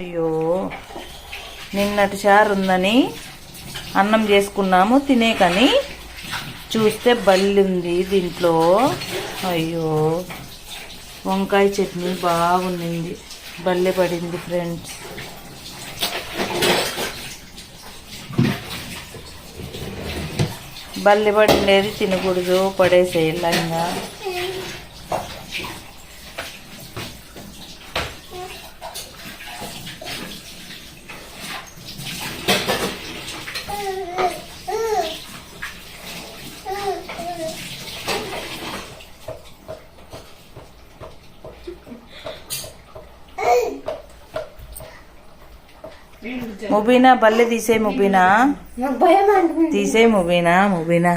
అయ్యో నిన్నటి చారు ఉందని అన్నం చేసుకున్నాము తినే కానీ చూస్తే బల్లి ఉంది దీంట్లో. అయ్యో వంకాయ చట్నీ బాగుంది బల్లె పడింది ఫ్రెండ్స్. బల్లి పడిండేది తినకూడదు పడేసేయాల ఇంకా ముబీనా బల్లె తీసే ముబీనా. తీసే ముబీనా ముబీనా.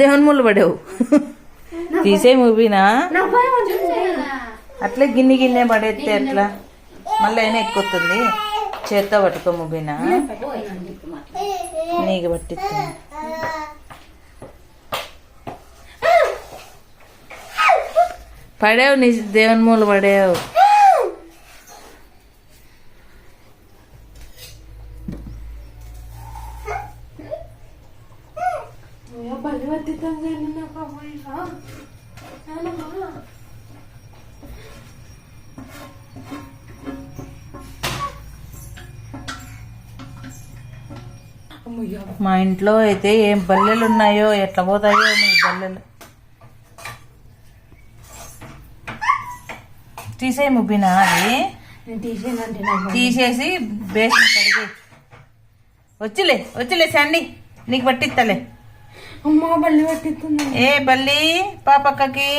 దేవుని ముళ్ళు పడేవు. తీసే ముబీనా. అట్లే గిన్నె గిన్నె పడేస్తే ఎట్లా? మళ్ళీ అయినా ఎక్కుతుంది చేత్తో పట్టుకో ముబీనా. నీకు పట్టిస్తుంది పడేవు నీ దేవుని మూల పడేవు. అమ్మాయిలా నానమ్మా మా ఇంట్లో అయితే ఏం బల్లెలు ఉన్నాయో ఎట్లా పోతాయో మీ బల్లెలు తీసేయి ముబ్బినా అది. తీసేసి బేసిన్ కడిగి వచ్చిలే వచ్చిలే సండి నీకు పట్టిస్తలే ఏ బల్లి పాపక్కకి?